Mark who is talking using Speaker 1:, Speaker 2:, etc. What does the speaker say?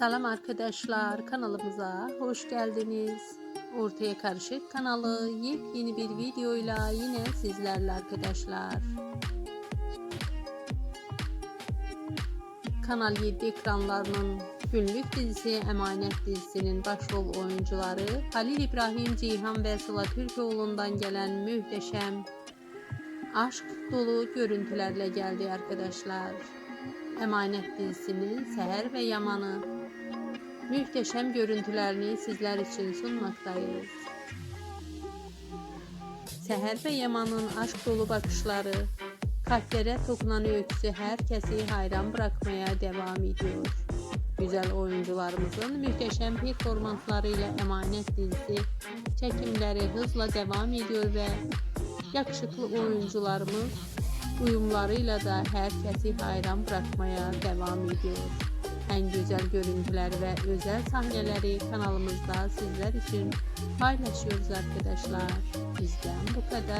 Speaker 1: Selam arkadaşlar kanalımıza hoş geldiniz. Ortaya Karışık kanalı yepyeni bir videoyla yine sizlerle arkadaşlar. Kanal 7 ekranlarının günlük dizisi Emanet dizisinin başrol oyuncuları Halil İbrahim Cihan ve Sıla Türkoğlu'ndan gelen muhteşem aşk dolu görüntülerle geldi arkadaşlar. Emanet dizisinin Seher ve Yaman'ı muhteşem görüntülerini sizler için sunmaktayız. Seher ve Yaman'ın aşk dolu bakışları, kalplere dokunan öyküsü herkesi hayran bırakmaya devam ediyor. Güzel oyuncularımızın muhteşem performanslarıyla Emanet dizisi çekimleri hızla devam ediyor ve yakışıklı oyuncularımız uyumlarıyla da herkesi hayran bırakmaya devam ediyor. En güzel görüntüler ve özel sahneleri kanalımızda sizler için paylaşıyoruz arkadaşlar. Bizden bu kadar.